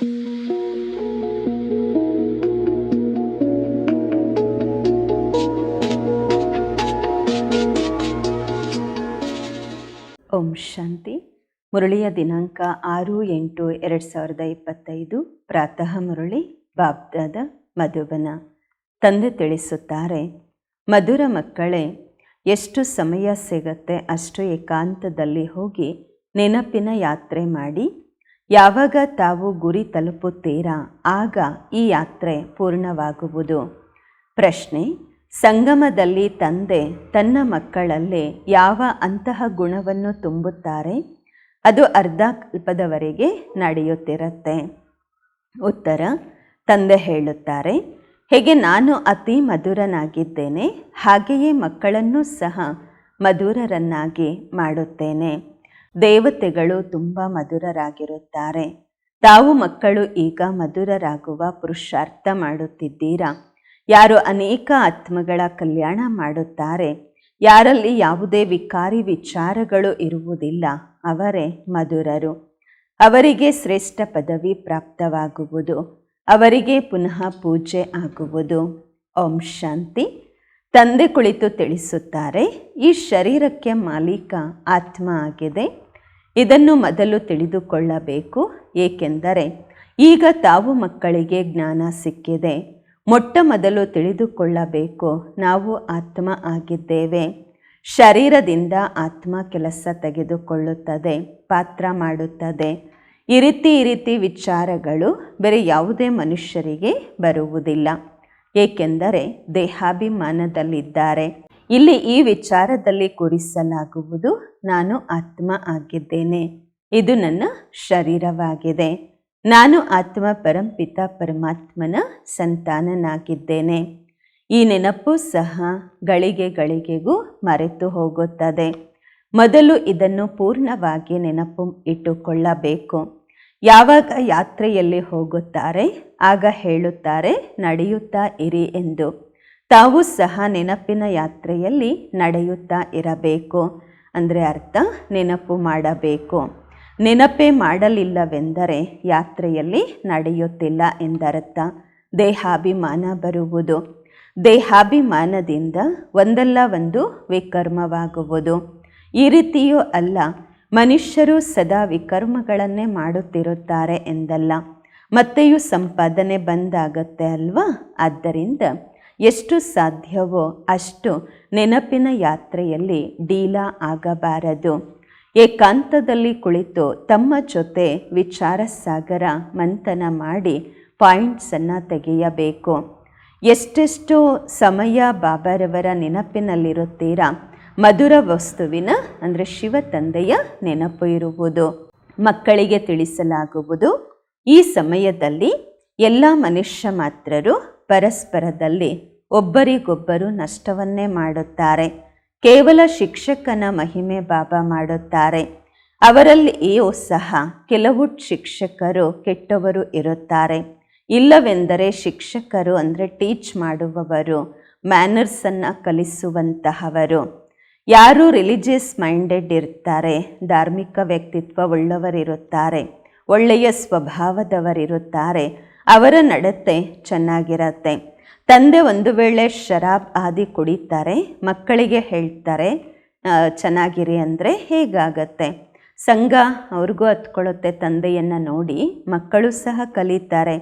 ಓಂ ಶಾಂತಿ. ಮುರಳಿಯ ದಿನಾಂಕ ಆರು ಎಂಟು ಎರಡು ಸಾವಿರದ ಇಪ್ಪತ್ತೈದು. ಪ್ರಾತಃ ಮುರಳಿ, ಬಾಬ್ದಾದ ಮಧುಬನ. ತಂದೆ ತಿಳಿಸುತ್ತಾರೆ, ಮಧುರ ಮಕ್ಕಳೇ, ಎಷ್ಟು ಸಮಯ ಸಿಗತ್ತೆ ಅಷ್ಟು ಏಕಾಂತದಲ್ಲಿ ಹೋಗಿ ನೆನಪಿನ ಯಾತ್ರೆ ಮಾಡಿ. ಯಾವಾಗ ತಾವು ಗುರಿ ತಲುಪುತ್ತೀರಾ, ಆಗ ಈ ಯಾತ್ರೆ ಪೂರ್ಣವಾಗುವುದು. ಪ್ರಶ್ನೆ, ಸಂಗಮದಲ್ಲಿ ತಂದೆ ತನ್ನ ಮಕ್ಕಳಲ್ಲಿ ಯಾವ ಅಂತಹ ಗುಣವನ್ನು ತುಂಬುತ್ತಾರೆ? ಅದು ಅರ್ಧ ಕಲ್ಪದವರೆಗೆ ನಡೆಯುತ್ತಿರುತ್ತೆ. ಉತ್ತರ, ತಂದೆ ಹೇಳುತ್ತಾರೆ, ಹೇಗೆ ನಾನು ಅತಿ ಮಧುರನಾಗಿದ್ದೇನೆ, ಹಾಗೆಯೇ ಮಕ್ಕಳನ್ನೂ ಸಹ ಮಧುರರನ್ನಾಗಿ ಮಾಡುತ್ತೇನೆ. ದೇವತೆಗಳು ತುಂಬ ಮಧುರರಾಗಿರುತ್ತಾರೆ. ತಾವು ಮಕ್ಕಳು ಈಗ ಮಧುರರಾಗುವ ಪುರುಷಾರ್ಥ ಮಾಡುತ್ತಿದ್ದೀರಾ? ಯಾರು ಅನೇಕ ಆತ್ಮಗಳ ಕಲ್ಯಾಣ ಮಾಡುತ್ತಾರೆ. ಯಾರಲ್ಲಿ ಯಾವುದೇ ವಿಕಾರಿ ವಿಚಾರಗಳು ಇರುವುದಿಲ್ಲ. ಅವರೇ ಮಧುರರು. ಅವರಿಗೆ ಶ್ರೇಷ್ಠ ಪದವಿ ಪ್ರಾಪ್ತವಾಗುವುದು. ಅವರಿಗೆ ಪುನಃ ಪೂಜೆ ಆಗುವುದು. ಓಂ ಶಾಂತಿ. ತಂದೆ ಕುಳಿತು ತಿಳಿಸುತ್ತಾರೆ, ಈ ಶರೀರಕ್ಕೆ ಮಾಲೀಕ ಆತ್ಮ ಆಗಿದೆ. ಇದನ್ನು ಮೊದಲು ತಿಳಿದುಕೊಳ್ಳಬೇಕು, ಏಕೆಂದರೆ ಈಗ ತಾವು ಮಕ್ಕಳಿಗೆ ಜ್ಞಾನ ಸಿಕ್ಕಿದೆ. ಮೊಟ್ಟ ಮೊದಲು ತಿಳಿದುಕೊಳ್ಳಬೇಕು, ನಾವು ಆತ್ಮ ಆಗಿದ್ದೇವೆ. ಶರೀರದಿಂದ ಆತ್ಮ ಕೆಲಸ ತೆಗೆದುಕೊಳ್ಳುತ್ತದೆ, ಪಾತ್ರ ಮಾಡುತ್ತದೆ. ಈ ರೀತಿ ಈ ರೀತಿ ವಿಚಾರಗಳು ಬೇರೆ ಯಾವುದೇ ಮನುಷ್ಯರಿಗೆ ಬರುವುದಿಲ್ಲ. ಏಕೆಂದರೆ ದೇಹಾಭಿಮಾನದಲ್ಲಿದ್ದಾರೆ. ಇಲ್ಲಿ ಈ ವಿಚಾರದಲ್ಲಿ ಕುರಿಸಲಾಗುವುದು, ನಾನು ಆತ್ಮ ಆಗಿದ್ದೇನೆ. ಇದು ನನ್ನ ಶರೀರವಾಗಿದೆ. ನಾನು ಆತ್ಮ ಪರಂಪಿತ ಪರಮಾತ್ಮನ ಸಂತಾನನಾಗಿದ್ದೇನೆ. ಈ ನೆನಪು ಸಹ ಗಳಿಗೆ ಗಳಿಗೆಗೂ ಮರೆತು ಹೋಗುತ್ತದೆ. ಮೊದಲು ಇದನ್ನು ಪೂರ್ಣವಾಗಿ ನೆನಪು ಇಟ್ಟುಕೊಳ್ಳಬೇಕು. ಯಾವಾಗ ಯಾತ್ರೆಯಲ್ಲಿ ಹೋಗುತ್ತಾರೆ? ಆಗ ಹೇಳುತ್ತಾರೆ, ನಡೆಯುತ್ತಾ ಇರಿ ಎಂದು. ತಾವು ಸಹ ನೆನಪಿನ ಯಾತ್ರೆಯಲ್ಲಿ ನಡೆಯುತ್ತಾ ಇರಬೇಕು. ಅಂದರೆ ಅರ್ಥ, ನೆನಪು ಮಾಡಬೇಕು. ನೆನಪೇ ಮಾಡಲಿಲ್ಲವೆಂದರೆ ಯಾತ್ರೆಯಲ್ಲಿ ನಡೆಯುತ್ತಿಲ್ಲ ಎಂದರ್ಥ. ದೇಹಾಭಿಮಾನ ಬರುವುದು. ದೇಹಾಭಿಮಾನದಿಂದ ಒಂದಲ್ಲ ಒಂದು ವಿಕರ್ಮವಾಗುವುದು. ಈ ರೀತಿಯೂ ಅಲ್ಲ. ಮನುಷ್ಯರು ಸದಾ ವಿಕರ್ಮಗಳನ್ನೇ ಮಾಡುತ್ತಿರುತ್ತಾರೆ ಎಂದಲ್ಲ. ಮತ್ತೆಯೂ ಸಂಪಾದನೆ ಬಂದಾಗತ್ತೆ ಅಲ್ವಾ? ಆದ್ದರಿಂದ ಎಷ್ಟು ಸಾಧ್ಯವೋ ಅಷ್ಟು ನೆನಪಿನ ಯಾತ್ರೆಯಲ್ಲಿ ಡೀಲಾ ಆಗಬಾರದು. ಏಕಾಂತದಲ್ಲಿ ಕುಳಿತು ತಮ್ಮ ಜೊತೆ ವಿಚಾರ ಸಾಗರ ಮಂಥನ ಮಾಡಿ ಪಾಯಿಂಟ್ಸನ್ನು ತೆಗೆಯಬೇಕು. ಎಷ್ಟೆಷ್ಟು ಸಮಯ ಬಾಬಾರವರ ನೆನಪಿನಲ್ಲಿರುತ್ತೀರಾ? ಮಧುರ ವಸ್ತುವಿನ, ಅಂದರೆ ಶಿವ ತಂದೆಯ ನೆನಪು ಇರುವುದು. ಮಕ್ಕಳಿಗೆ ತಿಳಿಸಲಾಗುವುದು, ಈ ಸಮಯದಲ್ಲಿ ಎಲ್ಲ ಮನುಷ್ಯ ಮಾತ್ರರು ಪರಸ್ಪರದಲ್ಲಿ ಒಬ್ಬರಿಗೊಬ್ಬರು ನಷ್ಟವನ್ನೇ ಮಾಡುತ್ತಾರೆ. ಕೇವಲ ಶಿಕ್ಷಕನ ಮಹಿಮೆ ಬಾಬಾ ಮಾಡುತ್ತಾರೆ. ಅವರಲ್ಲಿಯೂ ಸಹ ಕೆಲವು ಶಿಕ್ಷಕರು ಕೆಟ್ಟವರು ಇರುತ್ತಾರೆ. ಇಲ್ಲವೆಂದರೆ ಶಿಕ್ಷಕರು ಅಂದರೆ ಟೀಚ್ ಮಾಡುವವರು, ಮ್ಯಾನರ್ಸನ್ನು ಕಲಿಸುವಂತಹವರು. ಯಾರು ರಿಲಿಜಿಯಸ್ ಮೈಂಡೆಡ್ ಇರ್ತಾರೆ, ಧಾರ್ಮಿಕ ವ್ಯಕ್ತಿತ್ವ ಉಳ್ಳವರಿರುತ್ತಾರೆ ಒಳ್ಳೆಯ ಸ್ವಭಾವದವರಿರುತ್ತಾರೆ, ಅವರ ನಡತೆ ಚೆನ್ನಾಗಿರತ್ತೆ. ತಂದೆ ಒಂದು ವೇಳೆ ಶರಾಬ್ ಆದಿ ಕುಡಿತಾರೆ, ಮಕ್ಕಳಿಗೆ ಹೇಳ್ತಾರೆ ಚೆನ್ನಾಗಿರಿ ಅಂದರೆ ಹೇಗಾಗತ್ತೆ? ಸಂಘ ಅವ್ರಿಗೂ ಹತ್ಕೊಳ್ಳುತ್ತೆ ತಂದೆಯನ್ನು ನೋಡಿ, ಮಕ್ಕಳು ಸಹ ಕಲಿತಾರೆ.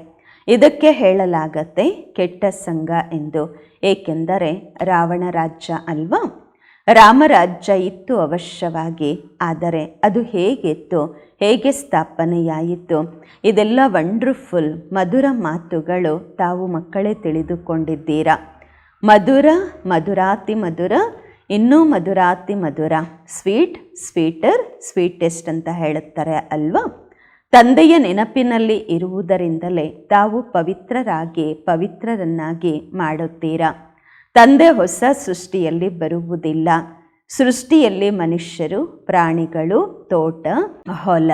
ಇದಕ್ಕೆ ಹೇಳಲಾಗತ್ತೆ ಕೆಟ್ಟ ಸಂಘ ಎಂದು, ಏಕೆಂದರೆ ರಾವಣ ರಾಜ್ಯ ಅಲ್ವಾ? ರಾಮರಾಜ್ಯ ಇತ್ತು ಅವಶ್ಯವಾಗಿ, ಆದರೆ ಅದು ಹೇಗಿತ್ತು, ಹೇಗೆ ಸ್ಥಾಪನೆಯಾಯಿತು, ಇದೆಲ್ಲ ವಂಡ್ರ್ಫುಲ್ ಮಧುರ ಮಾತುಗಳು ತಾವು ಮಕ್ಕಳೇ ತಿಳಿದುಕೊಂಡಿದ್ದೀರಾ? ಮಧುರ, ಮಧುರಾತಿ ಮಧುರ, ಇನ್ನೂ ಮಧುರಾತಿ ಮಧುರ ಸ್ವೀಟ್ ಸ್ವೀಟರ್ ಸ್ವೀಟೆಸ್ಟ್ ಅಂತ ಹೇಳುತ್ತಾರೆ ಅಲ್ವಾ? ತಂದೆಯ ನೆನಪಿನಲ್ಲಿ ಇರುವುದರಿಂದಲೇ ತಾವು ಪವಿತ್ರರಾಗಿ, ಪವಿತ್ರರನ್ನಾಗಿ ಮಾಡುತ್ತೀರಾ? ತಂದೆ ಹೊಸ ಸೃಷ್ಟಿಯಲ್ಲಿ ಬರುವುದಿಲ್ಲ. ಸೃಷ್ಟಿಯಲ್ಲಿ ಮನುಷ್ಯರು, ಪ್ರಾಣಿಗಳು, ತೋಟ, ಹೊಲ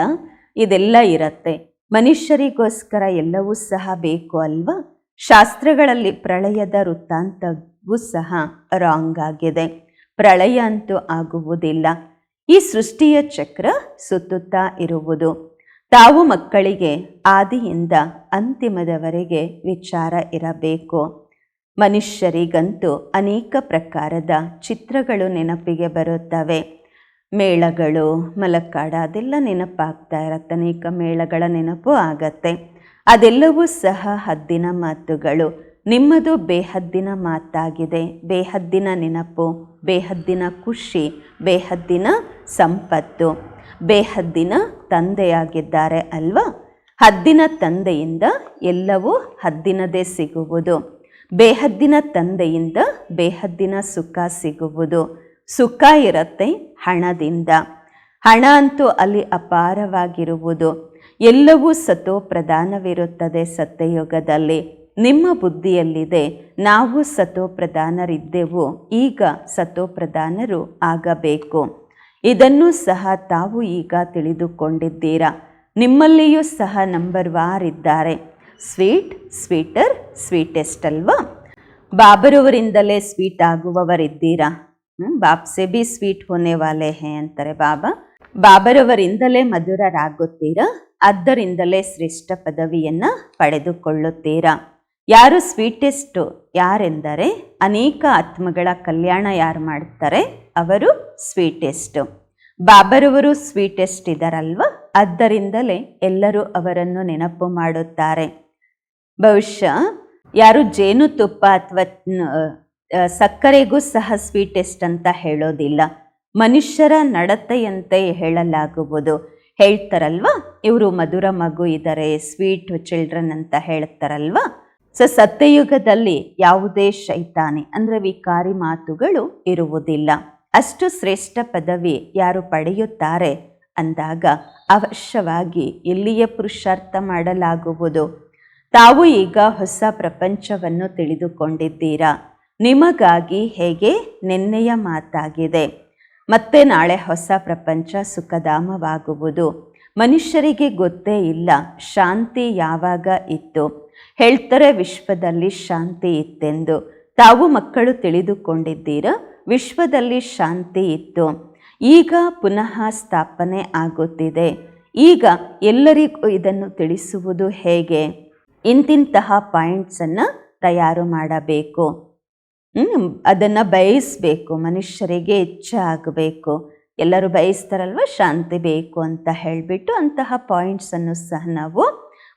ಇದೆಲ್ಲ ಇರತ್ತೆ. ಮನುಷ್ಯರಿಗೋಸ್ಕರ ಎಲ್ಲವೂ ಸಹ ಬೇಕು ಅಲ್ವಾ? ಶಾಸ್ತ್ರಗಳಲ್ಲಿ ಪ್ರಳಯದ ವೃತ್ತಾಂತವೂ ಸಹ ರಾಂಗ್ ಆಗಿದೆ. ಪ್ರಳಯ ಅಂತೂ ಆಗುವುದಿಲ್ಲ. ಈ ಸೃಷ್ಟಿಯ ಚಕ್ರ ಸುತ್ತುತ್ತಾ ಇರುವುದು. ತಾವು ಮಕ್ಕಳಿಗೆ, ಆದಿಯಿಂದ ಅಂತಿಮದವರೆಗೆ ವಿಚಾರ ಇರಬೇಕು. ಮನುಷ್ಯರಿಗಂತೂ ಅನೇಕ ಪ್ರಕಾರದ ಚಿತ್ರಗಳು ನೆನಪಿಗೆ ಬರುತ್ತವೆ. ಮೇಳಗಳು, ಮಲಕ್ಕಾಡ ಅದೆಲ್ಲ ನೆನಪಾಗ್ತಾ ಇರತ್ತೆ. ಅನೇಕ ಮೇಳಗಳ ನೆನಪು ಆಗತ್ತೆ. ಅದೆಲ್ಲವೂ ಸಹ ಹದ್ದಿನ ಮಾತುಗಳು. ನಿಮ್ಮದು ಬೇಹದ್ದಿನ ಮಾತಾಗಿದೆ. ಬೇಹದ್ದಿನ ನೆನಪು, ಬೇಹದ್ದಿನ ಖುಷಿ, ಬೇಹದ್ದಿನ ಸಂಪತ್ತು. ಬೇಹದ್ದಿನ ತಂದೆಯಾಗಿದ್ದಾರೆ ಅಲ್ವಾ? ಹದ್ದಿನ ತಂದೆಯಿಂದ ಎಲ್ಲವೂ ಹದ್ದಿನದೇ ಸಿಗುವುದು. ಬೇಹದ್ದಿನ ತಂದೆಯಿಂದ ಬೇಹದ್ದಿನ ಸುಖ ಸಿಗುವುದು. ಸುಖ ಇರುತ್ತೆ ಹಣದಿಂದ. ಹಣ ಅಂತೂ ಅಲ್ಲಿ ಅಪಾರವಾಗಿರುವುದು. ಎಲ್ಲವೂ ಸತೋ ಪ್ರಧಾನವಿರುತ್ತದೆ ಸತ್ಯಯುಗದಲ್ಲಿ. ನಿಮ್ಮ ಬುದ್ಧಿಯಲ್ಲಿದೆ. ನಾವು ಸತೋ ಪ್ರಧಾನರಿದ್ದೆವು ಈಗ ಸತೋ ಪ್ರಧಾನರು ಆಗಬೇಕು. ಇದನ್ನು ಸಹ ತಾವು ಈಗ ತಿಳಿದುಕೊಂಡಿದ್ದೀರಾ. ನಿಮ್ಮಲ್ಲಿಯೂ ಸಹ ನಂಬರ್ ವಾರ್ ಇದ್ದಾರೆ ಸ್ವೀಟ್, ಸ್ವೀಟರ್ ಸ್ವೀಟೆಸ್ಟ್ ಅಲ್ವಾ ಬಾಬರವರಿಂದಲೇ ಸ್ವೀಟ್ ಆಗುವವರಿದ್ದೀರಾ? ಹ್ಞೂ ಬಾಪ್ಸೆ ಬಿ ಸ್ವೀಟ್ ಹೊನೆ ವಾಲೆ ಹೇ ಅಂತಾರೆ ಬಾಬಾ. ಬಾಬರವರಿಂದಲೇ ಮಧುರರಾಗುತ್ತೀರಾ? ಅದರಿಂದಲೇ ಶ್ರೇಷ್ಠ ಪದವಿಯನ್ನು ಪಡೆದುಕೊಳ್ಳುತ್ತೀರಾ? ಯಾರು ಸ್ವೀಟೆಸ್ಟ್ ಯಾರೆಂದರೆ, ಅನೇಕ ಆತ್ಮಗಳ ಕಲ್ಯಾಣ ಯಾರು ಮಾಡ್ತಾರೆ? ಅವರು ಸ್ವೀಟೆಸ್ಟ್. ಬಾಬರವರು ಸ್ವೀಟೆಸ್ಟ್ ಇದ್ದಾರಲ್ವ ಆದ್ದರಿಂದಲೇ ಎಲ್ಲರೂ ಅವರನ್ನು ನೆನಪು ಮಾಡುತ್ತಾರೆ. ಬಹುಶಃ ಯಾರು ಜೇನುತುಪ್ಪ ಅಥವಾ ಸಕ್ಕರೆಗೂ ಸಹ ಸ್ವೀಟೆಸ್ಟ್ ಅಂತ ಹೇಳೋದಿಲ್ಲ. ಮನುಷ್ಯರ ನಡತೆಯಂತೆ ಹೇಳಲಾಗುವುದು. ಹೇಳ್ತಾರಲ್ವಾ? ಇವರು ಮಧುರ ಮಗು ಇದ್ದಾರೆ ಸ್ವೀಟ್ ಚಿಲ್ಡ್ರನ್ ಅಂತ ಹೇಳ್ತಾರಲ್ವಾ? ಸೊ, ಸತ್ಯಯುಗದಲ್ಲಿ ಯಾವುದೇ ಶೈತಾನಿ, ಅಂದರೆ ವಿಕಾರಿ ಮಾತುಗಳು ಇರುವುದಿಲ್ಲ. ಅಷ್ಟು ಶ್ರೇಷ್ಠ ಪದವಿ ಯಾರು ಪಡೆಯುತ್ತಾರೆ? ಅಂದಾಗ ಅವಶ್ಯವಾಗಿ ಇಲ್ಲಿಯೇ ಪುರುಷಾರ್ಥ ಮಾಡಲಾಗುವುದು. ತಾವು ಈಗ ಹೊಸ ಪ್ರಪಂಚವನ್ನು ತಿಳಿದುಕೊಂಡಿದ್ದೀರಾ? ನಿಮಗಾಗಿ ಹೇಗೆ ನಿನ್ನೆಯ ಮಾತಾಗಿದೆ. ಮತ್ತೆ ನಾಳೆ ಹೊಸ ಪ್ರಪಂಚ ಸುಖಧಾಮವಾಗುವುದು. ಮನುಷ್ಯರಿಗೆ ಗೊತ್ತೇ ಇಲ್ಲ, ಶಾಂತಿ ಯಾವಾಗ ಇತ್ತು. ಹೇಳ್ತಾರೆ ವಿಶ್ವದಲ್ಲಿ ಶಾಂತಿ ಇತ್ತೆಂದು. ತಾವು ಮಕ್ಕಳು ತಿಳಿದುಕೊಂಡಿದ್ದೀರಾ? ವಿಶ್ವದಲ್ಲಿ ಶಾಂತಿ ಇತ್ತು. ಈಗ ಪುನಃ ಸ್ಥಾಪನೆ ಆಗುತ್ತಿದೆ. ಈಗ ಎಲ್ಲರಿಗೂ ಇದನ್ನು ತಿಳಿಸುವುದು ಹೇಗೆ? ಇಂತಿಂತಹ ಪಾಯಿಂಟ್ಸನ್ನು ತಯಾರು ಮಾಡಬೇಕು. ಅದನ್ನು ಬಯಸಬೇಕು, ಮನುಷ್ಯರಿಗೆ ಇಚ್ಛೆ ಆಗಬೇಕು ಎಲ್ಲರೂ ಬಯಸ್ತಾರಲ್ವ? ಶಾಂತಿ ಬೇಕು ಅಂತ ಹೇಳಿಬಿಟ್ಟು ಅಂತಹ ಪಾಯಿಂಟ್ಸನ್ನು ಸಹ ನಾವು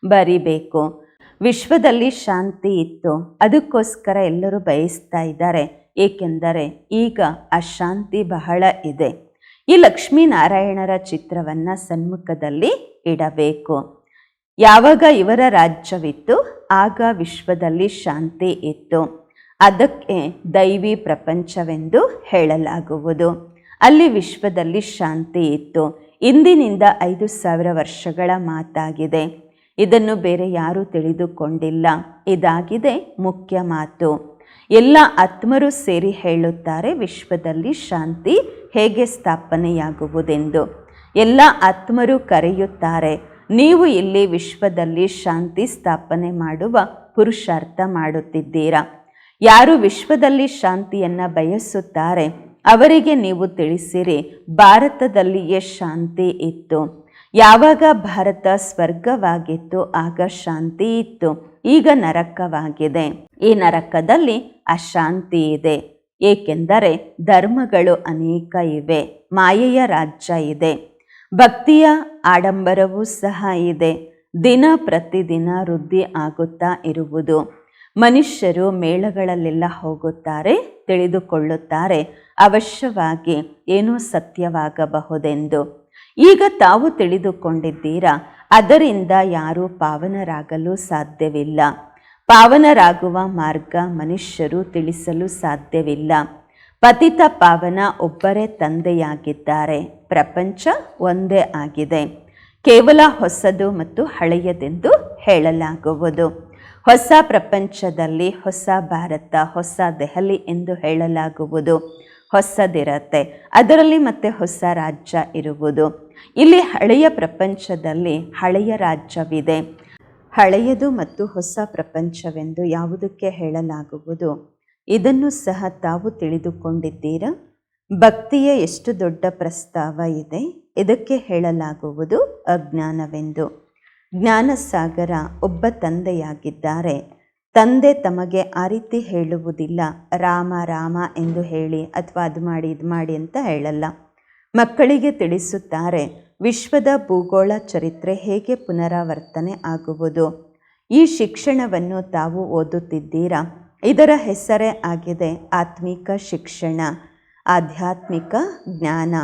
ಬರಿಬೇಕು. ವಿಶ್ವದಲ್ಲಿ ಶಾಂತಿ ಇತ್ತು. ಅದಕ್ಕೋಸ್ಕರ ಎಲ್ಲರೂ ಬಯಸ್ತಾ ಇದ್ದಾರೆ. ಏಕೆಂದರೆ ಈಗ ಅಶಾಂತಿ ಬಹಳ ಇದೆ. ಈ ಲಕ್ಷ್ಮೀನಾರಾಯಣರ ಚಿತ್ರವನ್ನು ಸನ್ಮುಖದಲ್ಲಿ ಇಡಬೇಕು. ಯಾವಾಗ ಇವರ ರಾಜ್ಯವಿತ್ತು? ಆಗ ವಿಶ್ವದಲ್ಲಿ ಶಾಂತಿ ಇತ್ತು. ಅದಕ್ಕೆ ದೈವಿ ಪ್ರಪಂಚವೆಂದು ಹೇಳಲಾಗುವುದು. ಅಲ್ಲಿ ವಿಶ್ವದಲ್ಲಿ ಶಾಂತಿ ಇತ್ತು. ಇಂದಿನಿಂದ ಐದು ಸಾವಿರ ವರ್ಷಗಳ ಮಾತಾಗಿದೆ. ಇದನ್ನು ಬೇರೆ ಯಾರೂ ತಿಳಿದುಕೊಂಡಿಲ್ಲ. ಇದಾಗಿದೆ ಮುಖ್ಯ ಮಾತು. ಎಲ್ಲ ಆತ್ಮರು ಸೇರಿ ಹೇಳುತ್ತಾರೆ ವಿಶ್ವದಲ್ಲಿ ಶಾಂತಿ ಹೇಗೆ ಸ್ಥಾಪನೆಯಾಗುವುದೆಂದು. ಎಲ್ಲ ಆತ್ಮರು ಕರೆಯುತ್ತಾರೆ ನೀವು ಇಲ್ಲಿ ವಿಶ್ವದಲ್ಲಿ ಶಾಂತಿ ಸ್ಥಾಪನೆ ಮಾಡುವ ಪುರುಷಾರ್ಥ ಮಾಡುತ್ತಿದ್ದೀರಾ? ಯಾರು ವಿಶ್ವದಲ್ಲಿ ಶಾಂತಿಯನ್ನು ಬಯಸುತ್ತಾರೆ, ಅವರಿಗೆ ನೀವು ತಿಳಿಸಿರಿ, ಭಾರತದಲ್ಲಿಯೇ ಶಾಂತಿ ಇತ್ತು. ಯಾವಾಗ ಭಾರತ ಸ್ವರ್ಗವಾಗಿತ್ತು, ಆಗ ಶಾಂತಿ ಇತ್ತು. ಈಗ ನರಕವಾಗಿದೆ. ಈ ನರಕದಲ್ಲಿ ಅಶಾಂತಿ ಇದೆ. ಏಕೆಂದರೆ ಧರ್ಮಗಳು ಅನೇಕ ಇವೆ. ಮಾಯೆಯ ರಾಜ್ಯ ಇದೆ. ಭಕ್ತಿಯ ಆಡಂಬರವೂ ಸಹ ಇದೆ. ದಿನ ಪ್ರತಿದಿನ ವೃದ್ಧಿ ಆಗುತ್ತಾ ಇರುವುದು. ಮನುಷ್ಯರು ಮೇಳಗಳಲ್ಲೆಲ್ಲ ಹೋಗುತ್ತಾರೆ, ತಿಳಿದುಕೊಳ್ಳುತ್ತಾರೆ. ಅವಶ್ಯವಾಗಿ ಏನೂ ಸತ್ಯವಾಗಬಹುದೆಂದು. ಈಗ ತಾವು ತಿಳಿದುಕೊಂಡಿದ್ದೀರಾ? ಅದರಿಂದ ಯಾರೂ ಪಾವನರಾಗಲು ಸಾಧ್ಯವಿಲ್ಲ. ಪಾವನರಾಗುವ ಮಾರ್ಗ ಮನುಷ್ಯರು ತಿಳಿಸಲು ಸಾಧ್ಯವಿಲ್ಲ. ಪತಿತ ಪಾವನ ಒಬ್ಬರೇ ತಂದೆಯಾಗಿದ್ದಾರೆ. ಪ್ರಪಂಚ ಒಂದೇ ಆಗಿದೆ. ಕೇವಲ ಹೊಸದು ಮತ್ತು ಹಳೆಯದೆಂದು ಹೇಳಲಾಗುವುದು. ಹೊಸ ಪ್ರಪಂಚದಲ್ಲಿ ಹೊಸ ಭಾರತ, ಹೊಸ ದೆಹಲಿ ಎಂದು ಹೇಳಲಾಗುವುದು. ಹೊಸದಿರತ್ತೆ. ಅದರಲ್ಲಿ ಮತ್ತೆ ಹೊಸ ರಾಜ್ಯ ಇರುವುದು. ಇಲ್ಲಿ ಹಳೆಯ ಪ್ರಪಂಚದಲ್ಲಿ ಹಳೆಯ ರಾಜ್ಯವಿದೆ. ಹಳೆಯದು ಮತ್ತು ಹೊಸ ಪ್ರಪಂಚವೆಂದು ಯಾವುದಕ್ಕೆ ಹೇಳಲಾಗುವುದು? ಇದನ್ನು ಸಹ ತಾವು ತಿಳಿದುಕೊಂಡಿದ್ದೀರಾ? ಭಕ್ತಿಯ ಎಷ್ಟು ದೊಡ್ಡ ಪ್ರಸ್ತಾವ ಇದೆ? ಇದಕ್ಕೆ ಹೇಳಲಾಗುವುದು ಅಜ್ಞಾನವೆಂದು. ಜ್ಞಾನಸಾಗರ ಒಬ್ಬ ತಂದೆಯಾಗಿದ್ದಾರೆ. ತಂದೆ ತಮಗೆ ಆ ರೀತಿ ಹೇಳುವುದಿಲ್ಲ. ರಾಮ ರಾಮ ಎಂದು ಹೇಳಿ ಅಥವಾ ಅದು ಮಾಡಿ, ಇದು ಮಾಡಿ ಅಂತ ಹೇಳಲ್ಲ. ಮಕ್ಕಳಿಗೆ ತಿಳಿಸುತ್ತಾರೆ, ವಿಶ್ವದ ಭೂಗೋಳ ಚರಿತ್ರೆ ಹೇಗೆ ಪುನರಾವರ್ತನೆ ಆಗುವುದು? ಈ ಶಿಕ್ಷಣವನ್ನು ತಾವು ಓದುತ್ತಿದ್ದೀರಾ? ಇದರ ಹೆಸರೇ ಆಗಿದೆ ಆತ್ಮಿಕ ಶಿಕ್ಷಣ, ಆಧ್ಯಾತ್ಮಿಕ ಜ್ಞಾನ.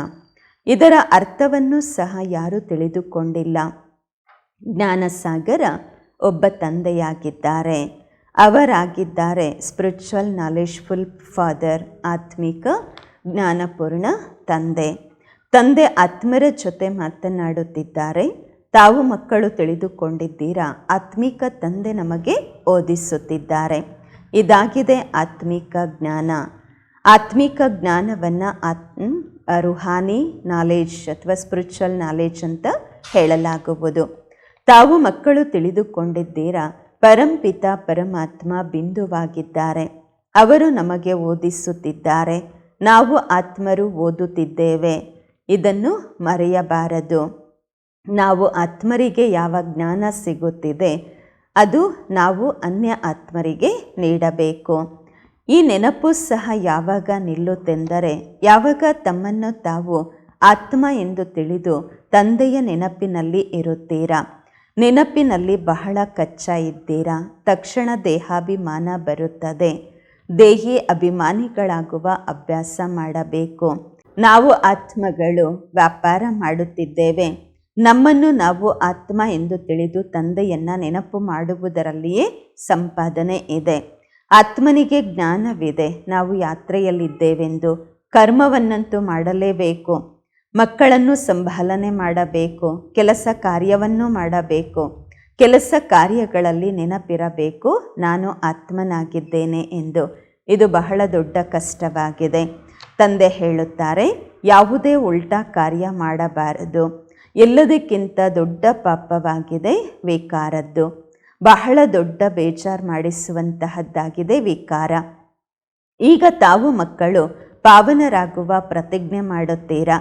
ಇದರ ಅರ್ಥವನ್ನು ಸಹ ಯಾರೂ ತಿಳಿದುಕೊಂಡಿಲ್ಲ. ಜ್ಞಾನಸಾಗರ ಒಬ್ಬ ತಂದೆಯಾಗಿದ್ದಾರೆ. ಅವರಾಗಿದ್ದಾರೆ ಸ್ಪಿರಿಚುವಲ್ ನಾಲೆಜ್ಫುಲ್ ಫಾದರ್, ಆತ್ಮಿಕ ಜ್ಞಾನಪೂರ್ಣ ತಂದೆ. ತಂದೆ ಆತ್ಮರ ಜೊತೆ ಮಾತನಾಡುತ್ತಿದ್ದಾರೆ. ತಾವು ಮಕ್ಕಳು ತಿಳಿದುಕೊಂಡಿದ್ದೀರಾ? ಆತ್ಮಿಕ ತಂದೆ ನಮಗೆ ಓದಿಸುತ್ತಿದ್ದಾರೆ. ಇದಾಗಿದೆ ಆತ್ಮಿಕ ಜ್ಞಾನ. ಆತ್ಮಿಕ ಜ್ಞಾನವನ್ನು ಆತ್ ರುಹಾನಿ ನಾಲೆಜ್ ಅಥವಾ ಸ್ಪಿರಿಚುವಲ್ ನಾಲೆಜ್ ಅಂತ ಹೇಳಲಾಗುವುದು. ತಾವು ಮಕ್ಕಳು ತಿಳಿದುಕೊಂಡಿದ್ದೀರಾ? ಪರಂಪಿತ ಪರಮಾತ್ಮ ಬಿಂದುವಾಗಿದ್ದಾರೆ. ಅವರು ನಮಗೆ ಓದಿಸುತ್ತಿದ್ದಾರೆ. ನಾವು ಆತ್ಮರು ಓದುತ್ತಿದ್ದೇವೆ. ಇದನ್ನು ಮರೆಯಬಾರದು. ನಾವು ಆತ್ಮರಿಗೆ ಯಾವ ಜ್ಞಾನ ಸಿಗುತ್ತಿದೆ? ಅದು ನಾವು ಅನ್ಯ ಆತ್ಮರಿಗೆ ನೀಡಬೇಕು. ಈ ನೆನಪು ಸಹ ಯಾವಾಗ ನಿಲ್ಲುತ್ತೆಂದರೆ ಯಾವಾಗ ತಮ್ಮನ್ನು ತಾವು ಆತ್ಮ ಎಂದು ತಿಳಿದು ತಂದೆಯ ನೆನಪಿನಲ್ಲಿ ಇರುತ್ತೀರಾ? ನೆನಪಿನಲ್ಲಿ ಬಹಳ ಕಚ್ಚಾ ಇದ್ದೀರಾ? ತಕ್ಷಣ ದೇಹಾಭಿಮಾನ ಬರುತ್ತದೆ. ದೇಹಿ ಅಭಿಮಾನಿಗಳಾಗುವ ಅಭ್ಯಾಸ ಮಾಡಬೇಕು. ನಾವು ಆತ್ಮಗಳು ವ್ಯಾಪಾರ ಮಾಡುತ್ತಿದ್ದೇವೆ. ನಮ್ಮನ್ನು ನಾವು ಆತ್ಮ ಎಂದು ತಿಳಿದು ತಂದೆಯನ್ನ ನೆನಪು ಮಾಡುವುದರಲ್ಲಿಯೇ ಸಂಪಾದನೆ ಇದೆ. ಆತ್ಮನಿಗೆ ಜ್ಞಾನವಿದೆ. ನಾವು ಯಾತ್ರೆಯಲ್ಲಿದ್ದೇವೆಂದು ಕರ್ಮವನ್ನಂತೂ ಮಾಡಲೇಬೇಕು. ಮಕ್ಕಳನ್ನು ಸಂಭಾಲನೆ ಮಾಡಬೇಕು. ಕೆಲಸ ಕಾರ್ಯವನ್ನು ಮಾಡಬೇಕು. ಕೆಲಸ ಕಾರ್ಯಗಳಲ್ಲಿ ನೆನಪಿರಬೇಕು. ನಾನು ಆತ್ಮನಾಗಿದ್ದೇನೆ ಎಂದು. ಇದು ಬಹಳ ದೊಡ್ಡ ಕಷ್ಟವಾಗಿದೆ. ತಂದೆ ಹೇಳುತ್ತಾರೆ, ಯಾವುದೇ ಉಲ್ಟಾ ಕಾರ್ಯ ಮಾಡಬಾರದು. ಎಲ್ಲದಕ್ಕಿಂತ ದೊಡ್ಡ ಪಾಪವಾಗಿದೆ ವಿಕಾರದ್ದು. ಬಹಳ ದೊಡ್ಡ ಬೇಜಾರು ಮಾಡಿಸುವಂತಹದ್ದಾಗಿದೆ ವಿಕಾರ. ಈಗ ತಾವು ಮಕ್ಕಳು, ಪಾವನರಾಗುವ ಪ್ರತಿಜ್ಞೆ ಮಾಡುತ್ತೀರಾ?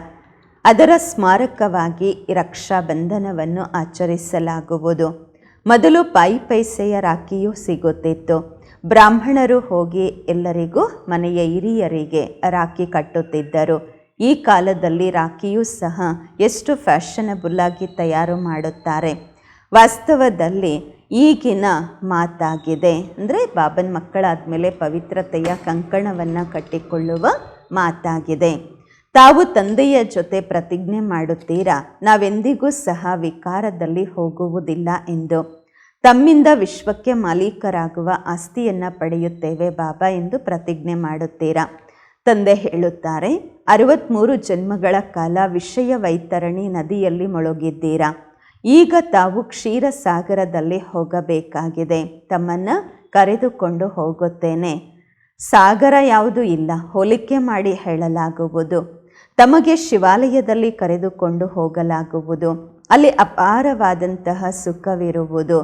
ಅದರ ಸ್ಮಾರಕವಾಗಿ ರಕ್ಷಾ ಬಂಧನವನ್ನು ಆಚರಿಸಲಾಗುವುದು. ಮೊದಲು ಪೈ ಪೈಸೆಯ ರಾಖಿಯೂ ಸಿಗುತ್ತಿತ್ತು. ಬ್ರಾಹ್ಮಣರು ಹೋಗಿ ಎಲ್ಲರಿಗೂ ಮನೆಯ ಹಿರಿಯರಿಗೆ ರಾಖಿ ಕಟ್ಟುತ್ತಿದ್ದರು. ಈ ಕಾಲದಲ್ಲಿ ರಾಖಿಯೂ ಸಹ ಎಷ್ಟು ಫ್ಯಾಷನಬಲ್ ಆಗಿ ತಯಾರು ಮಾಡುತ್ತಾರೆ. ವಾಸ್ತವದಲ್ಲಿ ಈಗಿನ ಮಾತಾಗಿದೆ. ಅಂದರೆ ಬಾಬನ್ ಮಕ್ಕಳಾದಮೇಲೆ ಪವಿತ್ರತೆಯ ಕಂಕಣವನ್ನು ಕಟ್ಟಿಕೊಳ್ಳುವ ಮಾತಾಗಿದೆ. ತಾವು ತಂದೆಯ ಜೊತೆ ಪ್ರತಿಜ್ಞೆ ಮಾಡುತ್ತೀರಾ? ನಾವೆಂದಿಗೂ ಸಹ ವಿಕಾರದಲ್ಲಿ ಹೋಗುವುದಿಲ್ಲ ಎಂದು. ತಮ್ಮಿಂದ ವಿಶ್ವಕ್ಕೆ ಮಾಲೀಕರಾಗುವ ಆಸ್ತಿಯನ್ನು ಪಡೆಯುತ್ತೇವೆ ಬಾಬಾ ಎಂದು ಪ್ರತಿಜ್ಞೆ ಮಾಡುತ್ತೀರಾ? ತಂದೆ ಹೇಳುತ್ತಾರೆ ಅರವತ್ತ್ಮೂರು ಜನ್ಮಗಳ ಕಾಲ ವಿಷಯ ವೈತರಣಿ ನದಿಯಲ್ಲಿ ಮುಳುಗಿದ್ದೀರಾ? ಈಗ ತಾವು ಕ್ಷೀರಸಾಗರದಲ್ಲಿ ಹೋಗಬೇಕಾಗಿದೆ. ತಮ್ಮನ್ನು ಕರೆದುಕೊಂಡು ಹೋಗುತ್ತೇನೆ. ಸಾಗರ ಯಾವುದು ಇಲ್ಲ, ಹೋಲಿಕೆ ಮಾಡಿ ಹೇಳಲಾಗುವುದು. ತಮಗೆ ಶಿವಾಲಯದಲ್ಲಿ ಕರೆದುಕೊಂಡು ಹೋಗಲಾಗುವುದು. ಅಲ್ಲಿ ಅಪಾರವಾದಂತಹ ಸುಖವಿರುವುದು.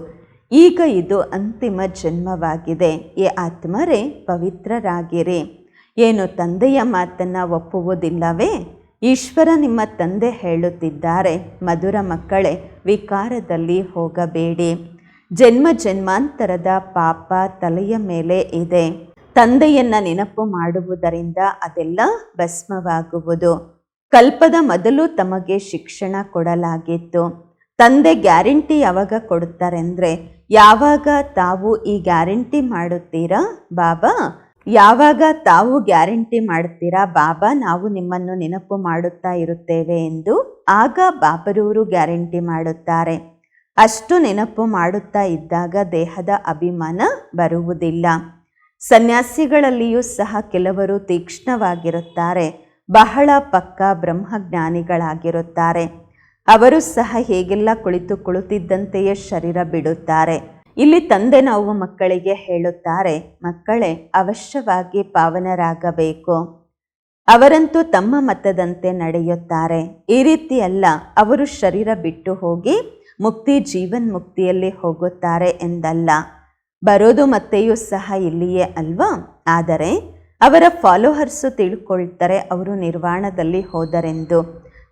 ಈಗ ಇದು ಅಂತಿಮ ಜನ್ಮವಾಗಿದೆ. ಈ ಆತ್ಮರೇ, ಪವಿತ್ರರಾಗಿರಿ. ಏನು ತಂದೆಯ ಮಾತನ್ನು ಒಪ್ಪುವುದಿಲ್ಲವೇ? ಈಶ್ವರ ನಿಮ್ಮ ತಂದೆ ಹೇಳುತ್ತಿದ್ದಾರೆ, ಮಧುರ ಮಕ್ಕಳೇ, ವಿಕಾರದಲ್ಲಿ ಹೋಗಬೇಡಿ. ಜನ್ಮ ಜನ್ಮಾಂತರದ ಪಾಪ ತಲೆಯ ಮೇಲೆ ಇದೆ. ತಂದೆಯನ್ನ ನೆನಪು ಮಾಡುವುದರಿಂದ ಅದೆಲ್ಲ ಭಸ್ಮವಾಗುವುದು. ಕಲ್ಪದ ಮೊದಲು ತಮಗೆ ಶಿಕ್ಷಣ ಕೊಡಲಾಗಿತ್ತು. ತಂದೆ ಗ್ಯಾರಂಟಿ ಯಾವಾಗ ಕೊಡುತ್ತಾರೆಂದರೆ, ಯಾವಾಗ ತಾವು ಈ ಗ್ಯಾರಂಟಿ ಮಾಡುತ್ತೀರಾ, ಬಾಬಾ? ಯಾವಾಗ ತಾವು ಗ್ಯಾರಂಟಿ ಮಾಡ್ತೀರಾ? ಬಾಬಾ, ನಾವು ನಿಮ್ಮನ್ನು ನೆನಪು ಮಾಡುತ್ತಾ ಇರುತ್ತೇವೆ ಎಂದು ಆಗ ಬಾಬರೂರು ಗ್ಯಾರಂಟಿ ಮಾಡುತ್ತಾರೆ. ಅಷ್ಟು ನೆನಪು ಮಾಡುತ್ತಾ ಇದ್ದಾಗ ದೇಹದ ಅಭಿಮಾನ ಬರುವುದಿಲ್ಲ. ಸನ್ಯಾಸಿಗಳಲ್ಲಿಯೂ ಸಹ ಕೆಲವರು ತೀಕ್ಷ್ಣವಾಗಿರುತ್ತಾರೆ. ಬಹಳ ಪಕ್ಕ ಬ್ರಹ್ಮಜ್ಞಾನಿಗಳಾಗಿರುತ್ತಾರೆ. ಅವರು ಸಹ ಹೇಗೆಲ್ಲ ಕುಳಿತು ಕುಳಿತಿದ್ದಂತೆಯೇ ಶರೀರ ಬಿಡುತ್ತಾರೆ. ಇಲ್ಲಿ ತಂದೆ ನಾವು ಮಕ್ಕಳಿಗೆ ಹೇಳುತ್ತಾರೆ, ಮಕ್ಕಳೇ, ಅವಶ್ಯವಾಗಿ ಪಾವನರಾಗಬೇಕು. ಅವರಂತೂ ತಮ್ಮ ಮತದಂತೆ ನಡೆಯುತ್ತಾರೆ. ಈ ರೀತಿ ಅಲ್ಲ ಅವರು ಶರೀರ ಬಿಟ್ಟು ಹೋಗಿ ಮುಕ್ತಿ ಜೀವನ್ ಮುಕ್ತಿಯಲ್ಲಿ ಹೋಗುತ್ತಾರೆ ಎಂದಲ್ಲ. ಬರೋದು ಮತ್ತೆಯೂ ಸಹ ಇಲ್ಲಿಯೇ ಅಲ್ವಾ? ಆದರೆ ಅವರ ಫಾಲೋಹರ್ಸು ತಿಳ್ಕೊಳ್ತಾರೆ, ಅವರು ನಿರ್ವಾಣದಲ್ಲಿ ಹೋದರೆಂದು.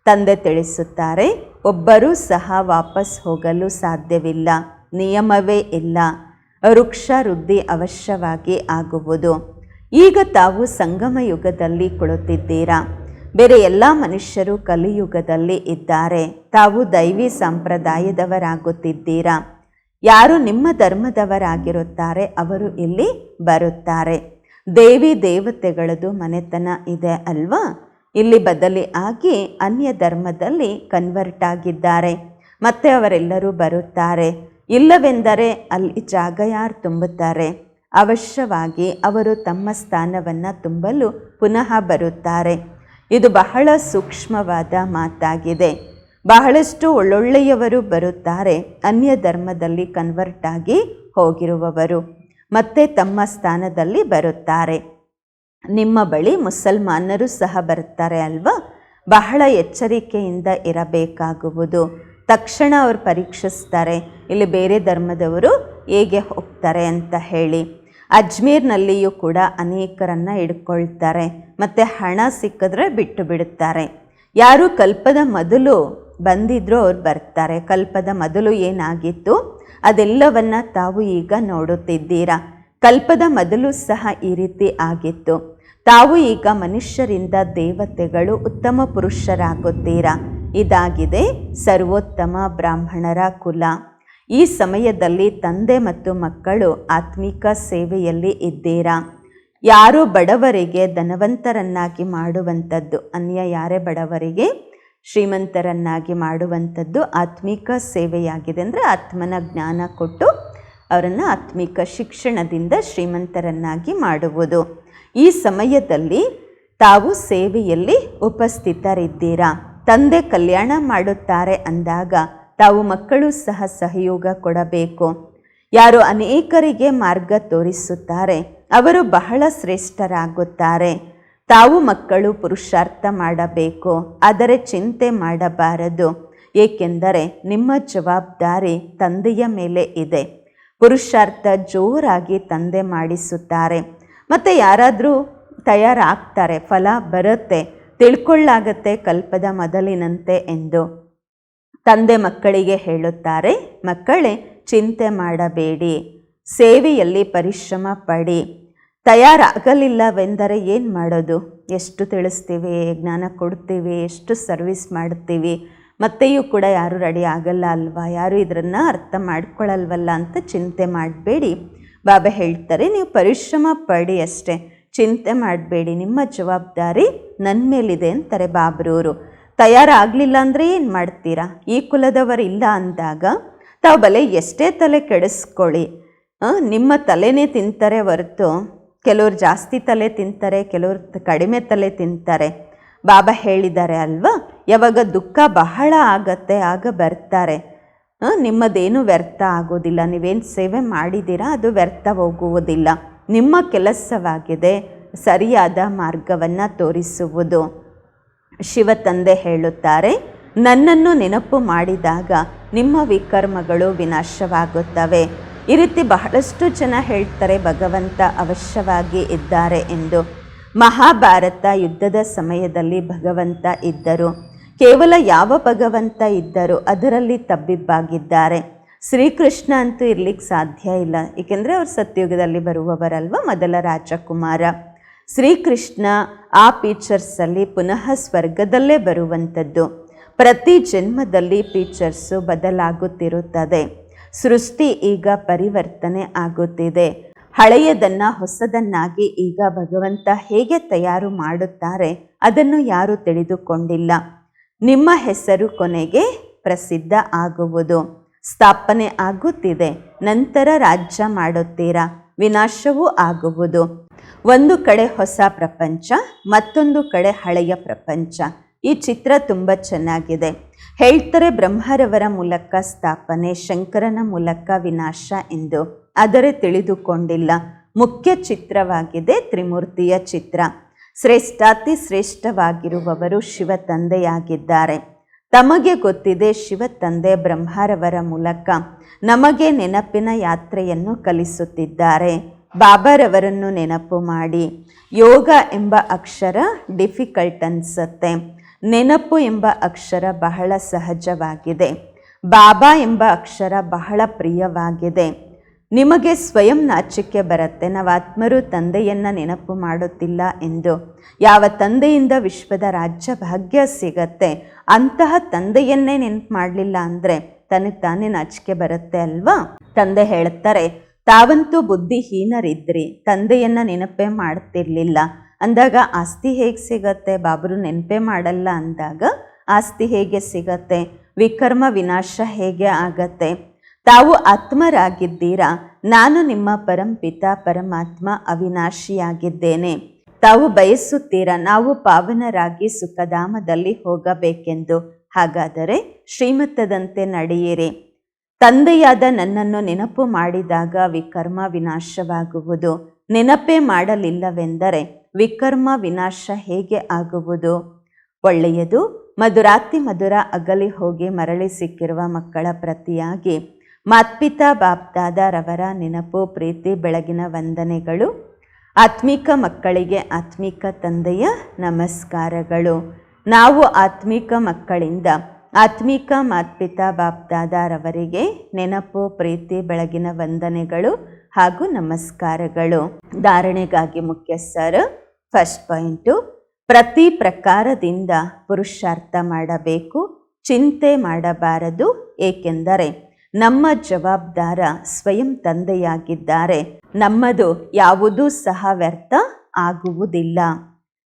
ತಂದೆ ತಿಳಿಸುತ್ತಾರೆ, ಒಬ್ಬರೂ ಸಹ ವಾಪಸ್ ಹೋಗಲು ಸಾಧ್ಯವಿಲ್ಲ. ನಿಯಮವೇ ಇಲ್ಲ. ವೃಕ್ಷ ವೃದ್ಧಿ ಅವಶ್ಯವಾಗಿ ಆಗುವುದು. ಈಗ ತಾವು ಸಂಗಮ ಯುಗದಲ್ಲಿ ಕುಳಿತಿದ್ದೀರಾ ಬೇರೆ ಎಲ್ಲ ಮನುಷ್ಯರು ಕಲಿಯುಗದಲ್ಲಿ ಇದ್ದಾರೆ. ತಾವು ದೈವಿ ಸಂಪ್ರದಾಯದವರಾಗುತ್ತಿದ್ದೀರಾ? ಯಾರು ನಿಮ್ಮ ಧರ್ಮದವರಾಗಿರುತ್ತಾರೆ, ಅವರು ಇಲ್ಲಿ ಬರುತ್ತಾರೆ. ದೇವಿ ದೇವತೆಗಳದು ಮನೆತನ ಇದೆ ಅಲ್ವಾ? ಇಲ್ಲಿ ಬದಲಿ ಆಗಿ ಅನ್ಯ ಧರ್ಮದಲ್ಲಿ ಕನ್ವರ್ಟ್ ಆಗಿದ್ದಾರೆ. ಮತ್ತೆ ಅವರೆಲ್ಲರೂ ಬರುತ್ತಾರೆ. ಇಲ್ಲವೆಂದರೆ ಅಲ್ಲಿ ಜಾಗ ಯಾರು ತುಂಬುತ್ತಾರೆ. ಅವಶ್ಯವಾಗಿ ಅವರು ತಮ್ಮ ಸ್ಥಾನವನ್ನು ತುಂಬಲು ಪುನಃ ಬರುತ್ತಾರೆ. ಇದು ಬಹಳ ಸೂಕ್ಷ್ಮವಾದ ಮಾತಾಗಿದೆ. ಬಹಳಷ್ಟು ಒಳ್ಳೊಳ್ಳೆಯವರು ಬರುತ್ತಾರೆ. ಅನ್ಯ ಧರ್ಮದಲ್ಲಿ ಕನ್ವರ್ಟ್ ಆಗಿ ಹೋಗಿರುವವರು ಮತ್ತೆ ತಮ್ಮ ಸ್ಥಾನದಲ್ಲಿ ಬರುತ್ತಾರೆ. ನಿಮ್ಮ ಬಳಿ ಮುಸಲ್ಮಾನರು ಸಹ ಬರುತ್ತಾರೆ ಅಲ್ವಾ? ಬಹಳ ಎಚ್ಚರಿಕೆಯಿಂದ ಇರಬೇಕಾಗುವುದು. ತಕ್ಷಣ ಅವರು ಪರೀಕ್ಷಿಸ್ತಾರೆ. ಇಲ್ಲಿ ಬೇರೆ ಧರ್ಮದವರು ಹೇಗೆ ಹೋಗ್ತಾರೆ ಅಂತ ಹೇಳಿ. ಅಜ್ಮೀರ್ನಲ್ಲಿಯೂ ಕೂಡ ಅನೇಕರನ್ನು ಹಿಡ್ಕೊಳ್ತಾರೆ. ಮತ್ತು ಹಣ ಸಿಕ್ಕಿದ್ರೆ ಬಿಟ್ಟು ಬಿಡುತ್ತಾರೆ. ಯಾರು ಕಲ್ಪದ ಮೊದಲು ಬಂದಿದ್ರೋ ಅವ್ರು ಬರ್ತಾರೆ. ಕಲ್ಪದ ಮೊದಲು ಏನಾಗಿತ್ತು? ಅದೆಲ್ಲವನ್ನ ತಾವು ಈಗ ನೋಡುತ್ತಿದ್ದೀರಾ? ಕಲ್ಪದ ಮೊದಲು ಸಹ ಈ ರೀತಿ ಆಗಿತ್ತು. ತಾವು ಈಗ ಮನುಷ್ಯರಿಂದ ದೇವತೆಗಳು ಉತ್ತಮ ಪುರುಷರಾಗುತ್ತೀರಾ? ಇದಾಗಿದೆ. ಸರ್ವೋತ್ತಮ ಬ್ರಾಹ್ಮಣರ ಕುಲ. ಈ ಸಮಯದಲ್ಲಿ ತಂದೆ ಮತ್ತು ಮಕ್ಕಳು ಆತ್ಮಿಕ ಸೇವೆಯಲ್ಲಿ ಇದ್ದೀರಾ? ಯಾರು ಬಡವರಿಗೆ ಧನವಂತರನ್ನಾಗಿ ಮಾಡುವಂಥದ್ದು? ಅನ್ಯ ಯಾರೇ ಬಡವರಿಗೆ ಶ್ರೀಮಂತರನ್ನಾಗಿ ಮಾಡುವಂಥದ್ದು ಆತ್ಮಿಕ ಸೇವೆಯಾಗಿದೆ ಅಂದರೆ ಆತ್ಮನ ಜ್ಞಾನ ಕೊಟ್ಟು ಅವರನ್ನು ಆತ್ಮಿಕ ಶಿಕ್ಷಣದಿಂದ ಶ್ರೀಮಂತರನ್ನಾಗಿ ಮಾಡುವುದು. ಈ ಸಮಯದಲ್ಲಿ ತಾವು ಸೇವೆಯಲ್ಲಿ ಉಪಸ್ಥಿತರಿದ್ದೀರಾ? ತಂದೆ ಕಲ್ಯಾಣ ಮಾಡುತ್ತಾರೆ ಅಂದಾಗ ತಾವು ಮಕ್ಕಳು ಸಹ ಸಹಯೋಗ ಕೊಡಬೇಕು. ಯಾರು ಅನೇಕರಿಗೆ ಮಾರ್ಗ ತೋರಿಸುತ್ತಾರೆ, ಅವರು ಬಹಳ ಶ್ರೇಷ್ಠರಾಗುತ್ತಾರೆ. ತಾವು ಮಕ್ಕಳು ಪುರುಷಾರ್ಥ ಮಾಡಬೇಕು, ಆದರೆ ಚಿಂತೆ ಮಾಡಬಾರದು. ಏಕೆಂದರೆ ನಿಮ್ಮ ಜವಾಬ್ದಾರಿ ತಂದೆಯ ಮೇಲೆ ಇದೆ. ಪುರುಷಾರ್ಥ ಜೋರಾಗಿ ತಂದೆ ಮಾಡಿಸುತ್ತಾರೆ. ಮತ್ತು ಯಾರಾದರೂ ತಯಾರಾಗ್ತಾರೆ, ಫಲ ಬರುತ್ತೆ. ತಿಳ್ಕೊಳ್ಳಾಗತ್ತೆ ಕಲ್ಪದ ಮೊದಲಿನಂತೆ ಎಂದು. ತಂದೆ ಮಕ್ಕಳಿಗೆ ಹೇಳುತ್ತಾರೆ, ಮಕ್ಕಳೇ, ಚಿಂತೆ ಮಾಡಬೇಡಿ, ಸೇವೆಯಲ್ಲಿ ಪರಿಶ್ರಮ ಪಡಿ, ತಯಾರಾಗಲಿಲ್ಲವೆಂದರೆ ಏನು ಮಾಡೋದು? ಎಷ್ಟು ತಿಳಿಸ್ತೀವಿ, ಜ್ಞಾನ ಕೊಡ್ತೀವಿ, ಎಷ್ಟು ಸರ್ವಿಸ್ ಮಾಡ್ತೀವಿ? ಮತ್ತೆಯೂ ಕೂಡ ಯಾರೂ ರೆಡಿ ಆಗಲ್ಲ ಅಲ್ವಾ? ಯಾರೂ ಇದನ್ನು ಅರ್ಥ ಮಾಡ್ಕೊಳ್ಳಲ್ವಲ್ಲ ಅಂತ ಚಿಂತೆ ಮಾಡಬೇಡಿ. ಬಾಬಾ ಹೇಳ್ತಾರೆ, ನೀವು ಪರಿಶ್ರಮ ಪಡಿ ಅಷ್ಟೇ. ಚಿಂತೆ ಮಾಡಬೇಡಿ, ನಿಮ್ಮ ಜವಾಬ್ದಾರಿ ನನ್ನ ಮೇಲಿದೆ ಅಂತಾರೆ ಬಾಬ್ರವರು ತಯಾರಾಗಲಿಲ್ಲ ಅಂದರೆ ಏನು ಮಾಡ್ತೀರಾ? ಈ ಕುಲದವರಿಲ್ಲ ಅಂದಾಗ ತಾವು ಬಲೆ ಎಷ್ಟೇ ತಲೆ ಕೆಡಿಸ್ಕೊಳ್ಳಿ. ನಿಮ್ಮ ತಲೆನೇ ತಿಂತಾರೆ ಹೊರತು ಕೆಲವರು ಜಾಸ್ತಿ ತಲೆ ತಿಂತಾರೆ, ಕೆಲವರು ಕಡಿಮೆ ತಲೆ ತಿಂತಾರೆ. ಬಾಬಾ ಹೇಳಿದ್ದಾರೆ ಅಲ್ವಾ? ಯಾವಾಗ ದುಃಖ ಬಹಳ ಆಗತ್ತೆ, ಆಗ ಬರ್ತಾರೆ. ನಿಮ್ಮದೇನು ವ್ಯರ್ಥ ಆಗೋದಿಲ್ಲ, ನೀವೇನು ಸೇವೆ ಮಾಡಿದ್ದೀರಾ, ಅದು ವ್ಯರ್ಥ ಹೋಗುವುದಿಲ್ಲ. ನಿಮ್ಮ ಕೆಲಸವಾಗಿದೆ, ಸರಿಯಾದ ಮಾರ್ಗವನ್ನು ತೋರಿಸುವುದು. ಶಿವ ತಂದೆ ಹೇಳುತ್ತಾರೆ, ನನ್ನನ್ನು ನೆನಪು ಮಾಡಿದಾಗ ನಿಮ್ಮ ವಿಕರ್ಮಗಳು ವಿನಾಶವಾಗುತ್ತವೆ. ಈ ರೀತಿ ಬಹಳಷ್ಟು ಜನ ಹೇಳ್ತಾರೆ, ಭಗವಂತ ಅವಶ್ಯವಾಗಿ ಇದ್ದಾರೆ ಎಂದು. ಮಹಾಭಾರತ ಯುದ್ಧದ ಸಮಯದಲ್ಲಿ ಭಗವಂತ ಇದ್ದರು. ಕೇವಲ ಯಾವ ಭಗವಂತ ಇದ್ದರು ಅದರಲ್ಲಿ ತಬ್ಬಿಬ್ಬಾಗಿದ್ದಾರೆ. ಶ್ರೀಕೃಷ್ಣ ಅಂತೂ ಇರ್ಲಿಕ್ಕೆ ಸಾಧ್ಯ ಇಲ್ಲ. ಏಕೆಂದರೆ ಅವರು ಸತ್ಯುಗದಲ್ಲಿ ಬರುವವರಲ್ವ ಮೊದಲ ರಾಜಕುಮಾರ. ಶ್ರೀಕೃಷ್ಣ ಆ ಪೀಚರ್ಸಲ್ಲಿ ಪುನಃ ಸ್ವರ್ಗದಲ್ಲೇ ಬರುವಂಥದ್ದು. ಪ್ರತಿ ಜನ್ಮದಲ್ಲಿ ಪೀಚರ್ಸು ಬದಲಾಗುತ್ತಿರುತ್ತದೆ. ಸೃಷ್ಟಿ ಈಗ ಪರಿವರ್ತನೆ ಆಗುತ್ತಿದೆ. ಹಳೆಯದನ್ನು ಹೊಸದನ್ನಾಗಿ ಈಗ ಭಗವಂತ ಹೇಗೆ ತಯಾರು ಮಾಡುತ್ತಾರೆ ಅದನ್ನು ಯಾರೂ ತಿಳಿದುಕೊಂಡಿಲ್ಲ. ನಿಮ್ಮ ಹೆಸರು ಕೊನೆಗೆ ಪ್ರಸಿದ್ಧ ಆಗುವುದು. ಸ್ಥಾಪನೆ ಆಗುತ್ತಿದೆ. ನಂತರ ರಾಜ್ಯ ಮಾಡುತ್ತೀರಾ? ವಿನಾಶವೂ ಆಗುವುದು. ಒಂದು ಕಡೆ ಹೊಸ ಪ್ರಪಂಚ, ಮತ್ತೊಂದು ಕಡೆ ಹಳೆಯ ಪ್ರಪಂಚ. ಈ ಚಿತ್ರ ತುಂಬ ಚೆನ್ನಾಗಿದೆ. ಹೇಳ್ತಾರೆ ಬ್ರಹ್ಮರವರ ಮೂಲಕ ಸ್ಥಾಪನೆ, ಶಂಕರನ ಮೂಲಕ ವಿನಾಶ ಎಂದು. ಆದರೆ ತಿಳಿದುಕೊಂಡಿಲ್ಲ. ಮುಖ್ಯ ಚಿತ್ರವಾಗಿದೆ ತ್ರಿಮೂರ್ತಿಯ ಚಿತ್ರ. ಶ್ರೇಷ್ಠಾತಿ ಶ್ರೇಷ್ಠವಾಗಿರುವವರು ಶಿವ ತಂದೆಯಾಗಿದ್ದಾರೆ. ತಮಗೆ ಗೊತ್ತಿದೆ ಶಿವ ತಂದೆ ಬ್ರಹ್ಮರವರ ಮೂಲಕ ನಮಗೆ ನೆನಪಿನ ಯಾತ್ರೆಯನ್ನು ಕಲಿಸುತ್ತಿದ್ದಾರೆ. ಬಾಬಾರವರನ್ನು ನೆನಪು ಮಾಡಿ. ಯೋಗ ಎಂಬ ಅಕ್ಷರ ಡಿಫಿಕಲ್ಟ್ ಅನ್ಸತ್ತೆ. ನೆನಪು ಎಂಬ ಅಕ್ಷರ ಬಹಳ ಸಹಜವಾಗಿದೆ. ಬಾಬಾ ಎಂಬ ಅಕ್ಷರ ಬಹಳ ಪ್ರಿಯವಾಗಿದೆ. ನಿಮಗೆ ಸ್ವಯಂ ನಾಚಿಕೆ ಬರುತ್ತೆ. ನಾವು ಆತ್ಮರು ತಂದೆಯನ್ನು ನೆನಪು ಮಾಡುತ್ತಿಲ್ಲ ಎಂದು. ಯಾವ ತಂದೆಯಿಂದ ವಿಶ್ವದ ರಾಜ್ಯ ಭಾಗ್ಯ ಸಿಗತ್ತೆ? ಅಂತಹ ತಂದೆಯನ್ನೇ ನೆನಪು ಮಾಡಲಿಲ್ಲ ಅಂದರೆ ತನಗೆ ತಾನೇ ನಾಚಿಕೆ ಬರುತ್ತೆ ಅಲ್ವಾ? ತಂದೆ ಹೇಳ್ತಾರೆ, ತಾವಂತೂ ಬುದ್ಧಿಹೀನರಿದ್ರಿ, ತಂದೆಯನ್ನು ನೆನಪೇ ಮಾಡ್ತಿರ್ಲಿಲ್ಲ. ಅಂದಾಗ ಆಸ್ತಿ ಹೇಗೆ ಸಿಗತ್ತೆ? ಬಾಬರು ನೆನಪೇ ಮಾಡಲ್ಲ ಅಂದಾಗ ಆಸ್ತಿ ಹೇಗೆ ಸಿಗತ್ತೆ? ವಿಕರ್ಮ ವಿನಾಶ ಹೇಗೆ ಆಗತ್ತೆ? ತಾವು ಆತ್ಮರಾಗಿದ್ದೀರಾ? ನಾನು ನಿಮ್ಮ ಪರಂಪಿತ ಪರಮಾತ್ಮ ಅವಿನಾಶಿಯಾಗಿದ್ದೇನೆ. ತಾವು ಬಯಸುತ್ತೀರಾ ನಾವು ಪಾವನರಾಗಿ ಸುಖಧಾಮದಲ್ಲಿ ಹೋಗಬೇಕೆಂದು? ಹಾಗಾದರೆ ಶ್ರೀಮತದಂತೆ ನಡೆಯಿರಿ. ತಂದೆಯಾದ ನನ್ನನ್ನು ನೆನಪು ಮಾಡಿದಾಗ ವಿಕರ್ಮ ವಿನಾಶವಾಗುವುದು. ನೆನಪೇ ಮಾಡಲಿಲ್ಲವೆಂದರೆ ವಿಕರ್ಮ ವಿನಾಶ ಹೇಗೆ ಆಗುವುದು? ಒಳ್ಳೆಯದು, ಮಧುರಾತಿ ಮಧುರ ಅಗಲಿ ಹೋಗಿ ಮರಳಿ ಸಿಕ್ಕಿರುವ ಮಕ್ಕಳ ಪ್ರತಿಯಾಗಿ ಮಾತ್ಪಿತಾ ಬಾಪ್ದಾದರವರ ನೆನಪು, ಪ್ರೀತಿ, ಬೆಳಗಿನ ವಂದನೆಗಳು. ಆತ್ಮಿಕ ಮಕ್ಕಳಿಗೆ ಆತ್ಮಿಕ ತಂದೆಯ ನಮಸ್ಕಾರಗಳು. ನಾವು ಆತ್ಮಿಕ ಮಕ್ಕಳಿಂದ ಆತ್ಮಿಕ ಮಾತ್ಪಿತಾ ಬಾಪ್ದಾದರವರಿಗೆ ನೆನಪು, ಪ್ರೀತಿ, ಬೆಳಗಿನ ವಂದನೆಗಳು ಹಾಗೂ ನಮಸ್ಕಾರಗಳು. ಧಾರಣೆಗಾಗಿ ಮುಖ್ಯ ಸರ್ ಫಸ್ಟ್ ಪಾಯಿಂಟು. ಪ್ರತಿ ಪ್ರಕಾರದಿಂದ ಪುರುಷಾರ್ಥ ಮಾಡಬೇಕು, ಚಿಂತೆ ಮಾಡಬಾರದು, ಏಕೆಂದರೆ ನಮ್ಮ ಜವಾಬ್ದಾರ ಸ್ವಯಂ ತಂದೆಯಾಗಿದ್ದಾರೆ. ನಮ್ಮದು ಯಾವುದೂ ಸಹ ವ್ಯರ್ಥ ಆಗುವುದಿಲ್ಲ.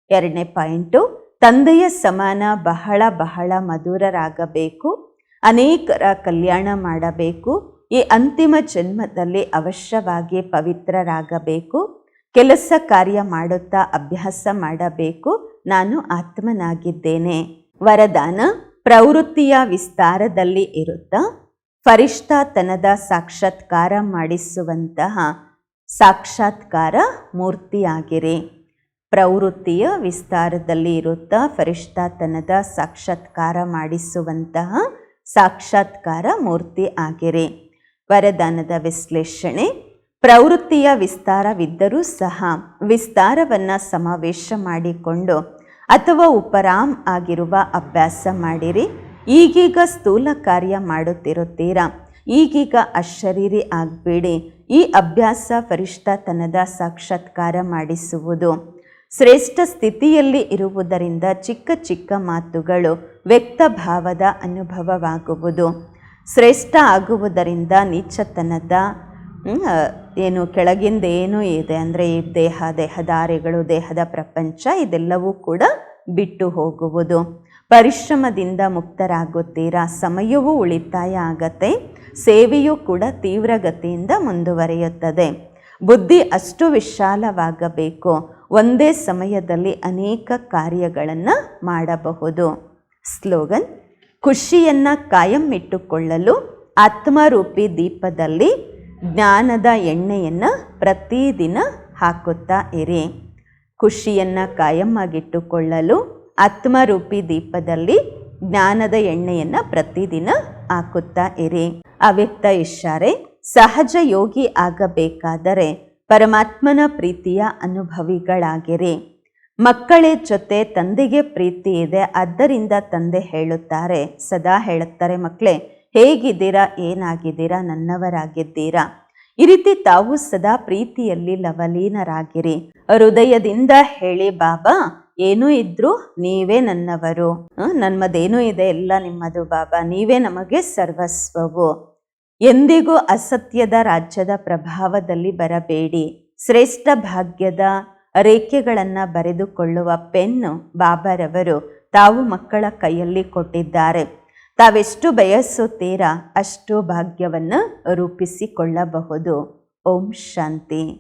ಎರಡನೇ ಪಾಯಿಂಟು, ತಂದೆಯ ಸಮಾನ ಬಹಳ ಬಹಳ ಮಧುರರಾಗಬೇಕು. ಅನೇಕರ ಕಲ್ಯಾಣ ಮಾಡಬೇಕು. ಈ ಅಂತಿಮ ಜನ್ಮದಲ್ಲಿ ಅವಶ್ಯವಾಗಿ ಪವಿತ್ರರಾಗಬೇಕು. ಕೆಲಸ ಕಾರ್ಯ ಮಾಡುತ್ತಾ ಅಭ್ಯಾಸ ಮಾಡಬೇಕು. ನಾನು ಆತ್ಮನಾಗಿದ್ದೇನೆ. ವರದಾನ, ಪ್ರವೃತ್ತಿಯ ವಿಸ್ತಾರದಲ್ಲಿ ಇರುತ್ತಾ? ಫರಿಷ್ಠಾತನದ ಸಾಕ್ಷಾತ್ಕಾರ ಮಾಡಿಸುವಂತಹ ಸಾಕ್ಷಾತ್ಕಾರ ಮೂರ್ತಿಯಾಗಿರಿ. ಪ್ರವೃತ್ತಿಯ ವಿಸ್ತಾರದಲ್ಲಿ ಇರುತ್ತಾ ಫರಿಷ್ಠಾತನದ ಸಾಕ್ಷಾತ್ಕಾರ ಮಾಡಿಸುವಂತಹ ಸಾಕ್ಷಾತ್ಕಾರ ಮೂರ್ತಿ ಆಗಿರಿ. ವರದಾನದ ವಿಶ್ಲೇಷಣೆ. ಪ್ರವೃತ್ತಿಯ ವಿಸ್ತಾರವಿದ್ದರೂ ಸಹ ವಿಸ್ತಾರವನ್ನು ಸಮಾವೇಶ ಮಾಡಿಕೊಂಡು ಅಥವಾ ಉಪರಾಮ್ ಆಗಿರುವ ಅಭ್ಯಾಸ ಮಾಡಿರಿ. ಈಗೀಗ ಸ್ಥೂಲ ಕಾರ್ಯ ಮಾಡುತ್ತಿರುತ್ತೀರಾ? ಈಗೀಗ ಅಶರೀರಿ ಆಗಬೇಡಿ. ಈ ಅಭ್ಯಾಸ ಫರಿಷ್ಠತನದ ಸಾಕ್ಷಾತ್ಕಾರ ಮಾಡಿಸುವುದು. ಶ್ರೇಷ್ಠ ಸ್ಥಿತಿಯಲ್ಲಿ ಇರುವುದರಿಂದ ಚಿಕ್ಕ ಚಿಕ್ಕ ಮಾತುಗಳು ವ್ಯಕ್ತ ಭಾವದ ಅನುಭವವಾಗುವುದು. ಶ್ರೇಷ್ಠ ಆಗುವುದರಿಂದ ನೀಚತನದ ಏನು ಕೆಳಗಿಂದ ಏನೂ ಇದೆ ಅಂದರೆ ಈ ದೇಹ, ದೇಹದಾರಿಗಳು, ದೇಹದ ಪ್ರಪಂಚ ಇದೆಲ್ಲವೂ ಕೂಡ ಬಿಟ್ಟು ಹೋಗುವುದು. ಪರಿಶ್ರಮದಿಂದ ಮುಕ್ತರಾಗುತ್ತೀರಾ? ಸಮಯವೂ ಉಳಿತಾಯ ಆಗತ್ತೆ, ಸೇವೆಯೂ ಕೂಡ ತೀವ್ರಗತಿಯಿಂದ ಮುಂದುವರಿಯುತ್ತದೆ. ಬುದ್ಧಿ ಅಷ್ಟು ವಿಶಾಲವಾಗಬೇಕು, ಒಂದೇ ಸಮಯದಲ್ಲಿ ಅನೇಕ ಕಾರ್ಯಗಳನ್ನು ಮಾಡಬಹುದು. ಸ್ಲೋಗನ್, ಖುಷಿಯನ್ನು ಕಾಯಂ ಇಟ್ಟುಕೊಳ್ಳಲು ಆತ್ಮರೂಪಿ ದೀಪದಲ್ಲಿ ಜ್ಞಾನದ ಎಣ್ಣೆಯನ್ನು ಪ್ರತಿದಿನ ಹಾಕುತ್ತಾ ಇರಿ. ಖುಷಿಯನ್ನು ಕಾಯಮ್ಮಾಗಿಟ್ಟುಕೊಳ್ಳಲು ಆತ್ಮರೂಪಿ ದೀಪದಲ್ಲಿ ಜ್ಞಾನದ ಎಣ್ಣೆಯನ್ನು ಪ್ರತಿದಿನ ಹಾಕುತ್ತಾ ಇರಿ. ಅವ್ಯಕ್ತ ಇಷ್ಟಾರೆ, ಸಹಜ ಯೋಗಿ ಆಗಬೇಕಾದರೆ ಪರಮಾತ್ಮನ ಪ್ರೀತಿಯ ಅನುಭವಿಗಳಾಗಿರಿ. ಮಕ್ಕಳ ಜೊತೆ ತಂದೆಗೆ ಪ್ರೀತಿ ಇದೆ, ಆದ್ದರಿಂದ ತಂದೆ ಹೇಳುತ್ತಾರೆ, ಸದಾ ಹೇಳುತ್ತಾರೆ ಮಕ್ಕಳೇ, ಹೇಗಿದ್ದೀರಾ, ಏನಾಗಿದ್ದೀರಾ, ನನ್ನವರಾಗಿದ್ದೀರಾ? ಈ ರೀತಿ ತಾವು ಸದಾ ಪ್ರೀತಿಯಲ್ಲಿ ಲವಲೀನರಾಗಿರಿ. ಹೃದಯದಿಂದ ಹೇಳಿ, ಬಾಬಾ ಏನೂ ಇದ್ರೂ ನೀವೇ ನನ್ನವರು. ನಮ್ಮದೇನೂ ಇದೆ ಎಲ್ಲ ನಿಮ್ಮದು ಬಾಬಾ, ನೀವೇ ನಮಗೆ ಸರ್ವಸ್ವವು. ಎಂದಿಗೂ ಅಸತ್ಯದ ರಾಜ್ಯದ ಪ್ರಭಾವದಲ್ಲಿ ಬರಬೇಡಿ. ಶ್ರೇಷ್ಠ ಭಾಗ್ಯದ ರೇಖೆಗಳನ್ನು ಬರೆದುಕೊಳ್ಳುವ ಪೆನ್ನು ಬಾಬಾರವರು ತಾವು ಮಕ್ಕಳ ಕೈಯಲ್ಲಿ ಕೊಟ್ಟಿದ್ದಾರೆ. ತಾವೆಷ್ಟು ಬಯಸುತ್ತೀರಾ ಅಷ್ಟು ಭಾಗ್ಯವನ್ನು ರೂಪಿಸಿಕೊಳ್ಳಬಹುದು. ಓಂ ಶಾಂತಿ.